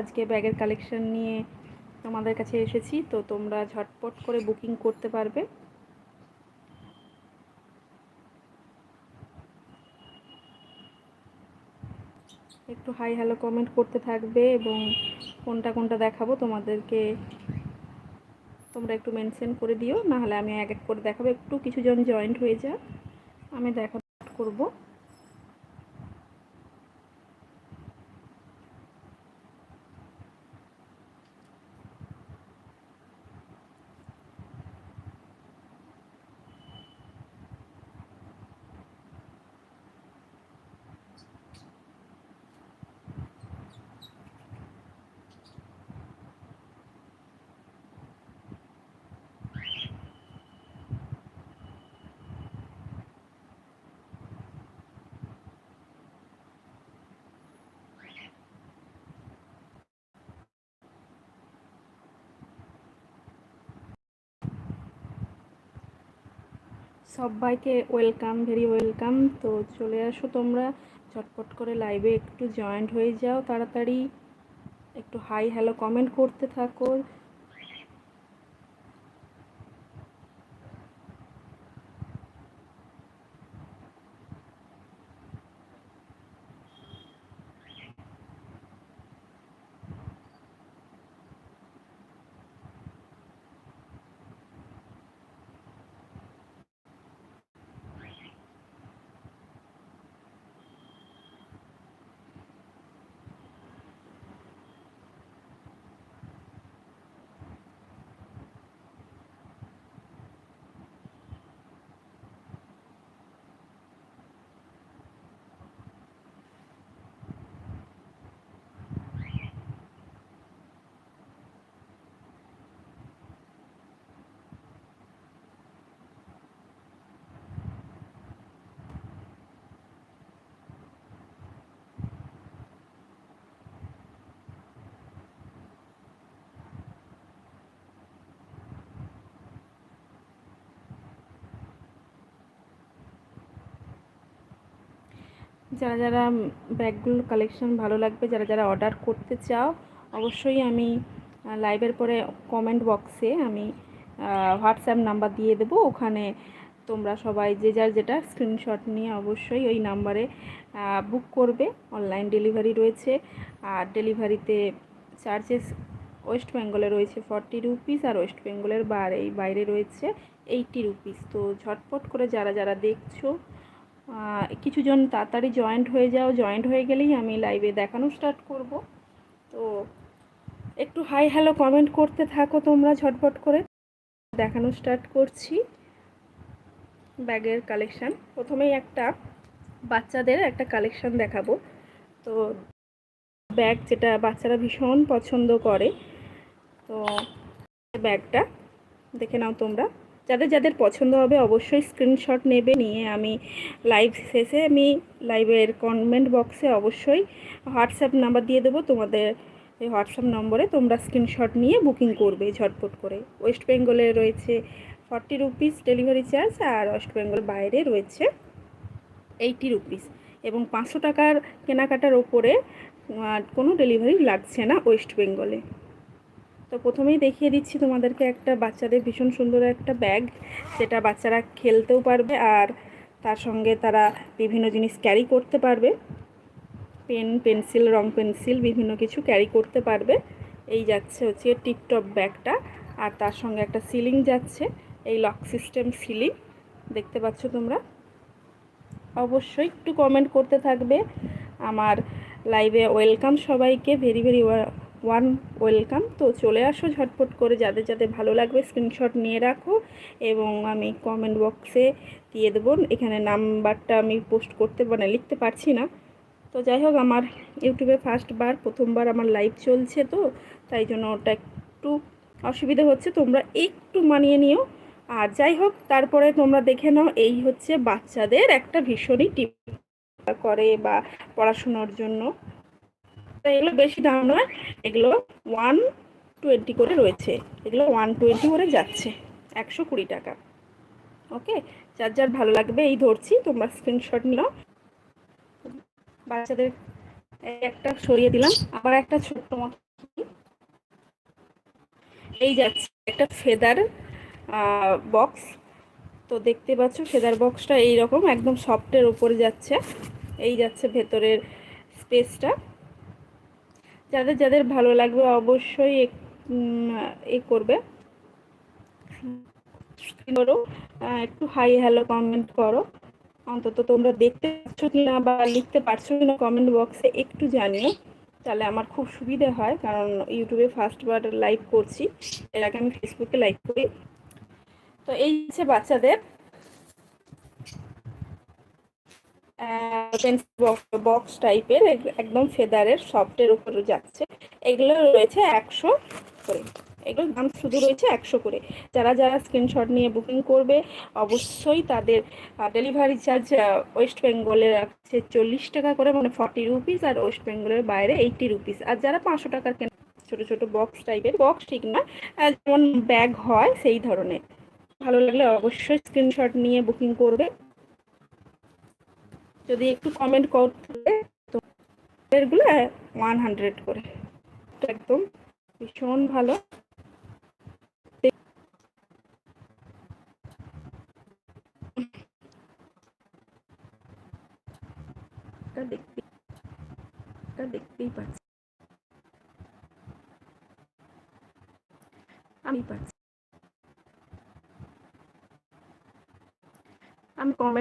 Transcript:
আজকে ব্যাগের কালেকশন নিয়ে তোমাদের কাছে এসেছি, তো তোমরা ঝটপট করে বুকিং করতে পারবে। একটু হাই হ্যালো কমেন্ট করতে থাকবে এবং কোনটা কোনটা দেখাবো তোমাদেরকে তোমরা একটু মেনশন করে দিও, নাহলে আমি এক এক করে দেখাবো। একটু কিছুজন জয়েন্ট হয়ে যাক, আমি দেখা করব। সবাইকে ওয়েলকাম, ভেরি ওয়েলকাম। তো চলে আসো তোমরা। চটপট করে লাইভে একটু জয়েন্ট হয়ে যাও। তাড়াতাড়ি একটু হাই হ্যালো কমেন্ট করতে থাকো। যারা যারা ব্যাগগুলোর কালেকশন ভালো লাগবে, যারা যারা অর্ডার করতে চাও, অবশ্যই আমি লাইভের পরে কমেন্ট বক্সে আমি হোয়াটসঅ্যাপ নাম্বার দিয়ে দেবো। ওখানে তোমরা সবাই যে যার যেটা স্ক্রিনশট নিয়ে অবশ্যই ওই নাম্বারে বুক করবে। অনলাইন ডেলিভারি রয়েছে। আর ডেলিভারিতে চার্জেস ওয়েস্ট বেঙ্গলে রয়েছে ফর্টি রুপিস আর ওয়েস্ট বেঙ্গলের বাইরে বাইরে রয়েছে এইটি রুপিস তো ঝটপট করে যারা যারা দেখছ কিছুজন তাড়াতাড়ি জয়েন্ট হয়ে যাও। জয়েন্ট হয়ে গেলেই আমি লাইভে দেখানো স্টার্ট করব। তো একটু হাই হ্যালো কমেন্ট করতে থাকো তোমরা ঝটপট করে। দেখানো স্টার্ট করছি। ব্যাগের কালেকশান প্রথমেই একটা বাচ্চাদের একটা কালেকশান দেখাবো। তো ব্যাগ যেটা বাচ্চারা ভীষণ পছন্দ করে, তো ব্যাগটা দেখে নাও তোমরা। যাদের যাদের পছন্দ হবে অবশ্যই স্ক্রিনশট নেবে, নিয়ে আমি লাইভ শেষে আমি লাইভের কমেন্ট বক্সে অবশ্যই হোয়াটসঅ্যাপ নাম্বার দিয়ে দেবো। তোমাদের এই হোয়াটসঅ্যাপ নম্বরে তোমরা স্ক্রিনশট নিয়ে বুকিং করবে ঝটপট করে। ওয়েস্ট বেঙ্গলে রয়েছে ফর্টি রুপিস ডেলিভারি চার্জ আর ওয়েস্ট বেঙ্গল বাইরে রয়েছে এইটি রুপিস এবং পাঁচশো টাকার কেনাকাটার ওপরে কোনো ডেলিভারি লাগছে না ওয়েস্ট বেঙ্গলে তো প্রথমেই দেখিয়ে দিচ্ছি তোমাদেরকে একটা বাচ্চাদের ভীষণ সুন্দর একটা ব্যাগ। যেটা বাচ্চারা খেলতেও পারবে আর তার সঙ্গে তারা বিভিন্ন জিনিস ক্যারি করতে পারবে। পেন পেন্সিল রং পেন্সিল বিভিন্ন কিছু ক্যারি করতে পারবে। এই যাচ্ছে হচ্ছে টিপটপ ব্যাগটা আর তার সঙ্গে একটা সিলিং যাচ্ছে, এই লক সিস্টেম সিলিং দেখতে পাচ্ছ তোমরা? অবশ্যই একটু কমেন্ট করতে থাকবে। আমার লাইভে ওয়েলকাম সবাইকে। Very very warm, welcome. তো চলে আসো ঝটপট করে, যাদের যাদের ভালো লাগবে স্ক্রিনশট নিয়ে রাখো এবং আমি কমেন্ট বক্সে দিয়ে দেবো। এখানে নাম্বারটা আমি পোস্ট করতে মানে লিখতে পারছি না। তো যাই হোক, আমার ইউটিউবে ফার্স্টবার প্রথমবার আমার লাইভ চলছে তো, তাই জন্য ওটা একটু অসুবিধা হচ্ছে। তোমরা একটু মানিয়ে নিও। আর যাই হোক, তারপরে তোমরা দেখে নাও, এই হচ্ছে বাচ্চাদের একটা ভীষণই টিপ করে বা পড়াশুনোর জন্য। এগুলো বেশি দাম নয়। এগুলো ওয়ান টোয়েন্টি করে রয়েছে। এগুলো ওয়ান টোয়েন্টি করে যাচ্ছে। একশো কুড়ি টাকা। ওকে যার যার ভালো লাগবে, এই ধরছি। তোমরা স্ক্রিনশট নিও। বাচ্চাদের এই একটা সরিয়ে দিলাম। আবার একটা ছোট্ট মতো এই যাচ্ছে একটা ফেদার বক্স তো দেখতে পাচ্ছ ফেদার বক্সটা এইরকম, একদম সফটের ওপরে যাচ্ছে। এই যাচ্ছে ভেতরের স্পেসটা যাদের যাদের ভালো লাগবে অবশ্যই এ করবে। করো একটু হাই হ্যালো কমেন্ট করো। অন্তত তোমরা দেখতে পাচ্ছ কি না বা লিখতে পারছ কি না কমেন্ট বক্সে একটু জানিও। তাহলে আমার খুব সুবিধে হয়, কারণ ইউটিউবে ফার্স্টবার লাইভ করছি। এর আগে আমি ফেসবুকে লাইভ করি। তো এই হচ্ছে বাচ্চাদের। বক্স টাইপের একদম ফেদারের সফটের উপরে যাচ্ছে। এগুলো রয়েছে একশো করে। এগুলোর দাম শুধু রয়েছে একশো করে। যারা যারা স্ক্রিনশট নিয়ে বুকিং করবে, অবশ্যই তাদের ডেলিভারি চার্জ ওয়েস্ট বেঙ্গলে রাখছে চল্লিশ টাকা করে মানে ফর্টি রুপিস আর ওয়েস্ট বেঙ্গলের বাইরে এইটটি রুপিস আর যারা পাঁচশো টাকার কেন ছোটো ছোটো বক্স টাইপের বক্স ঠিক না যেমন ব্যাগ হয় সেই ধরনের। ভালো লাগলে অবশ্যই স্ক্রিনশট নিয়ে বুকিং করবে। যদি একটু কমেন্ট করতে তো এগুলো ওয়ান হান্ড্রেড করে। একদম ভীষণ ভালো। দেখতে দেখতেই পাচ্ছি। আমি পাচ্ছি। আমি কমেন্ট